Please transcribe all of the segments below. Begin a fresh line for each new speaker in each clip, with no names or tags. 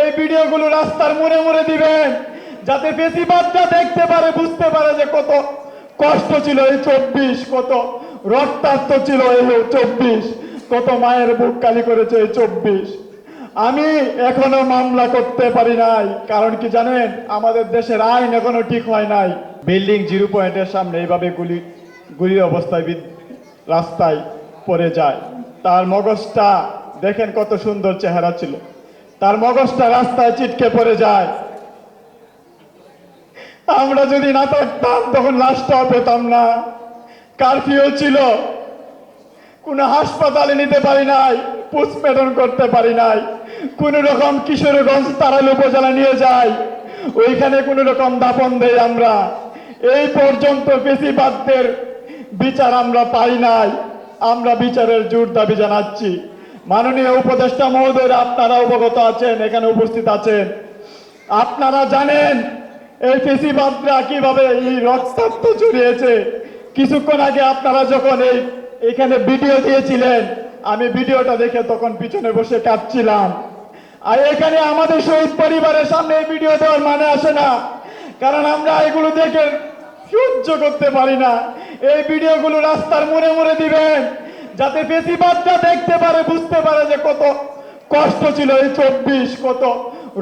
এই ভিডিওগুলো রাস্তার মোড়ে মোড়ে দিবেন, যাতে বেশিরভাগটা দেখতে পারে, বুঝতে পারে যে কত কষ্ট ছিল এই চব্বিশ, কত রক্তাক্ত ছিল এই চব্বিশ, কত মায়ের বুক কালি করেছে এই চব্বিশ। আমি এখনও মামলা করতে পারি নাই, কারণ কি জানেন, আমাদের দেশের আইন এখনও ঠিক হয় নাই। বিল্ডিং জিরো পয়েন্টের সামনে এইভাবে গুলি, গুলির অবস্থায় রাস্তায় পড়ে যায়। তার মগজটা দেখেন কত সুন্দর চেহারা ছিল। তার মগজটা রাস্তায় চিটকে পড়ে যায়। আমরা যদি না থাকতাম তখন লাশটাও পেতাম না। কারফিউ ছিল। কোনো হাসপাতালে নিতে পারি নাই পোস্টমর্টম করতে পারি নাই। কোন রকম কিশোরগঞ্জ তারাল উপজেলা নিয়ে যাই। ওইখানে কোন রকম দাপন দেই আমরা। এই পর্যন্ত বেশিরভাগদের বিচার আমরা পাই নাই। আমরা বিচারের জোর দাবি জানাচ্ছি। মাননীয় উপদেষ্টা মহোদয়, আপনারা অবগত আছেন, এখানে উপস্থিত আছেন। আপনারা জানেন, এই পেশিবাদরা কীভাবে এই রক্তাক্ত জড়িয়েছে কিছুক্ষণ আগে আপনারা যখন এই, এখানে ভিডিও দিয়েছিলেন, আমি ভিডিওটা দেখে তখন পিছনে বসে কাঁদছিলাম। আর এখানে আমাদের শহীদ পরিবারের সামনে এই ভিডিও দেওয়ার মানে আসে না, কারণ আমরা এগুলো দেখে সহ্য করতে পারি না। এই ভিডিওগুলো রাস্তার মোড়ে মোড়ে দিবেন যাতে বেশিরভাগটা দেখতে পারে, বুঝতে পারে যে কত কষ্ট ছিল এই চব্বিশ, কত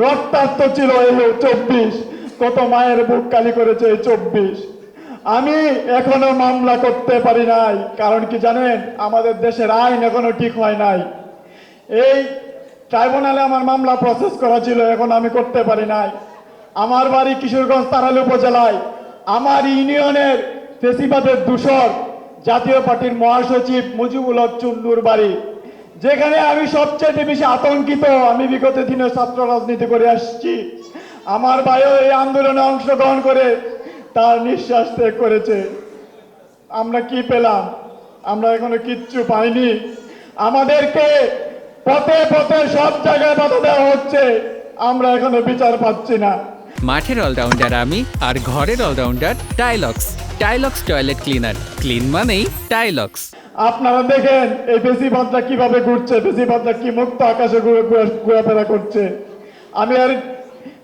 রক্তাক্ত ছিল এই চব্বিশ, কত মায়ের বুক কালি করেছে এই চব্বিশ। আমি এখনও মামলা করতে পারি নাই, কারণ কি জানেন, আমাদের দেশের আইন এখনও ঠিক হয় নাই। এই ট্রাইব্যুনালে আমার মামলা প্রসেস করা ছিল, এখন আমি করতে পারি নাই। আমার বাড়ি কিশোরগঞ্জ তারালি উপজেলায়, আমার ইউনিয়নের ফেসিবাদের দূষর জাতীয় পার্টির মহাসচিব মুজিবুল হক চুন্ডুর বাড়ি, যেখানে আমি সবচেয়ে বেশি আতঙ্কিত, আমি বিগত দিনে ছাত্র রাজনীতি করে আসছি। আমার ভাইও এই আন্দোলনে অংশগ্রহণ করে তার নিঃশ্বাস ত্যাগ করেছে। আমরা কি পেলাম? আমরা এখনও কিচ্ছু পাইনি। আমাদেরকে পথে পথে সব জায়গায় বাধা দেওয়া হচ্ছে। আমরা এখনও বিচার পাচ্ছি না।
মাঠের অলরাউন্ডার আমি আর ঘরের allrounder Tylox Tylox toilet cleaner clean মানেই টাইলক্স
আপনারা দেখেন, এই বেশি বেশিরভাগটা কীভাবে ঘুরছে বেশি বেশিরভাগটা কি মুক্ত আকাশে ঘুরে ঘুরে- ঘোরাফেরা করছে। আমি আর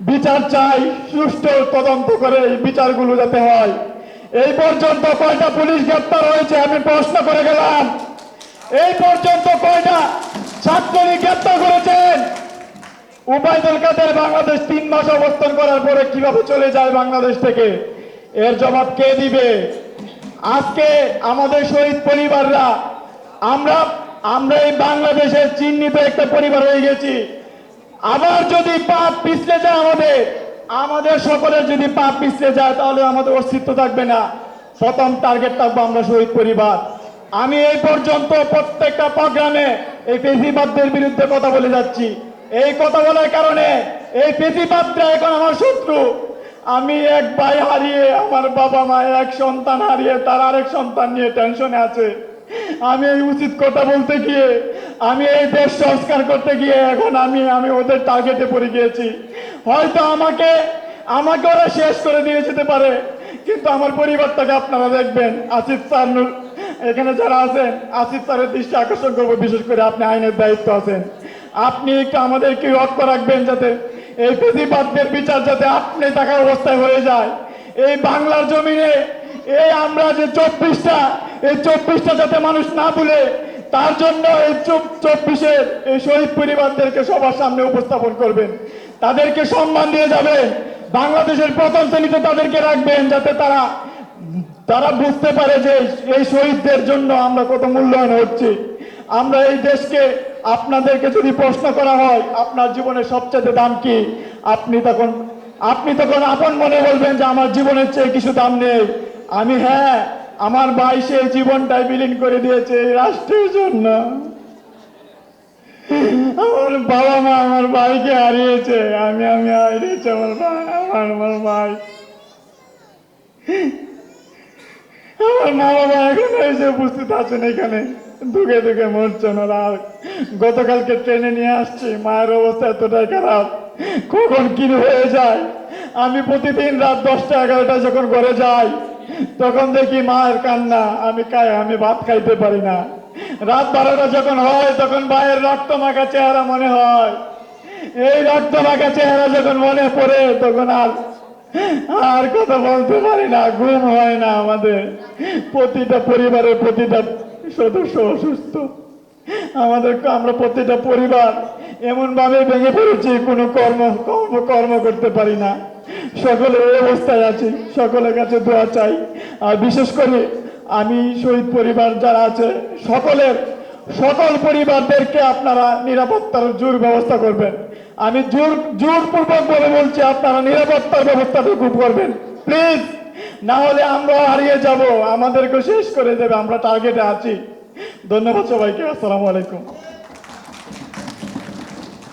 বিচার চাই, সুষ্ঠু তদন্ত করে এই বিচারগুলো যাতে হয়। এই পর্যন্ত কয়টা পুলিশ গ্রেপ্তার হয়েছে আমি প্রশ্ন করে গেলাম। এই পর্যন্ত কয়টা ছাত্রী গ্রেপ্তার করেছেন? উবায়দুল কাদের বাংলাদেশ তিন মাস অবস্থান করার পরে কীভাবে চলে যায় বাংলাদেশ থেকে? এর জবাব কে দিবে? আজকে আমাদের শহীদ পরিবাররা, আমরা আমরা এই বাংলাদেশের চিহ্নিত একটা পরিবার হয়ে গেছি। আবার যদি পাপ পিছলে যায় আমাদের আমাদের সকলের যদি পাপ পিছলে যায়, তাহলে আমাদের অস্তিত্ব থাকবে না। প্রথম টার্গেট থাকব আমরা শহীদ পরিবার। আমি এই পর্যন্ত প্রত্যেকটা প্রোগ্রামে এই পেশিবাদদের বিরুদ্ধে কথা বলে যাচ্ছি। এই কথা বলার কারণে এই পেশিবাদরা এখন আমার শত্রু। আমি এক ভাই হারিয়ে আমার বাবা মা, এক সন্তান হারিয়ে তার আরেক সন্তান নিয়ে টেনশনে আছে। আমি এই উচিত কথা বলতে গিয়ে, আমি এই দেশ সংস্কার করতে গিয়ে এখন আমি আমি ওদের টার্গেটে পড়ে গিয়েছি। হয়তো আমাকে আমাকে ওরা শেষ করে দিয়ে যেতে পারে, কিন্তু আমার পরিবারটাকে আপনারা দেখবেন। আসিফ স্যার এখানে যারা আছেন, আসিফ স্যারের দৃষ্টি আকর্ষণ করব, বিশেষ করে আপনি আইনের দায়িত্ব আছেন। আপনি একটু আমাদেরকে রক্ষা রাখবেন যাতে এই প্রতিবাদদের বিচার যাতে আপনি থাকার অবস্থায় হয়ে যায়। এই বাংলার জমিনে এই আমরা যে চব্বিশটা, এই চব্বিশটা যাতে মানুষ না ভুলে, তার জন্য এই চব্বিশের এই শহীদ পরিবারদেরকে সবার সামনে উপস্থাপন করবেন। তাদেরকে সম্মান দিয়ে যাবেন বাংলাদেশের প্রথম শ্রেণীতে তাদেরকে রাখবেন যাতে তারা তারা বুঝতে পারে যে এই শহীদদের জন্য আমরা কত মূল্যায়ন হচ্ছি আমরা এই দেশকে আপনাদেরকে যদি প্রশ্ন করা হয়, আপনার জীবনের সবচেয়ে দাম কি? আপনি তখন আপনি তখন আপন মনে বলবেন যে আমার জীবনের চেয়ে কিছু দাম নেই। আমি হ্যাঁ আমার ভাই সেই জীবনটাই বিলীন করে দিয়েছে এই রাষ্ট্রের জন্য। আমার বাবা মা আমার ভাইকে হারিয়েছে। আমি আমি হারিয়েছি আমার ভাই, আমার আমার ভাই। আমার মা বাবা এখন এসে উপস্থিত আছেন এখানে। দুঃখে দুঃখে মরছেন ওরা গতকালকে ট্রেনে নিয়ে আসছি, মায়ের অবস্থা এতটাই খারাপ। কখন কি হয়ে যায়? আমি প্রতিদিন রাত দশটা এগারোটা যখন ঘরে যাই, তখন দেখি মায়ের কান্না। আমি খাই, আমি ভাত খাইতে পারি না। রাত বারোটা যখন হয়, তখন মায়ের রক্ত মাখা চেহারা মনে হয়। এই রক্ত মাখা চেহারা যখন মনে পড়ে, তখন আর আর কথা বলতে পারি না, ঘুম হয় না আমাদের। প্রতিটা পরিবারের প্রতিটা সদস্য অসুস্থ। আমাদের আমরা প্রতিটা পরিবার এমন ভাবে ভেঙে পড়েছি, কোনো কর্ম কর্ম কর্ম করতে পারি না। সকলে এই অবস্থায় আছি, সকলের কাছে দোয়া চাই। আর বিশেষ করে আমি শহীদ পরিবার যারা আছে, সকলের, সকল পরিবারদেরকে আপনারা নিরাপত্তার জোর ব্যবস্থা করবেন। আমি জোর, জোরপূর্বক বলে বলছি, আপনারা নিরাপত্তার ব্যবস্থাটুকু করবেন। প্লিজ! না হলে আমরা হারিয়ে যাব। আমাদেরকে শেষ করে দেবে, আমরা টার্গেটে আছি। ধন্যবাদ সবাইকে, আসসালামু আলাইকুম।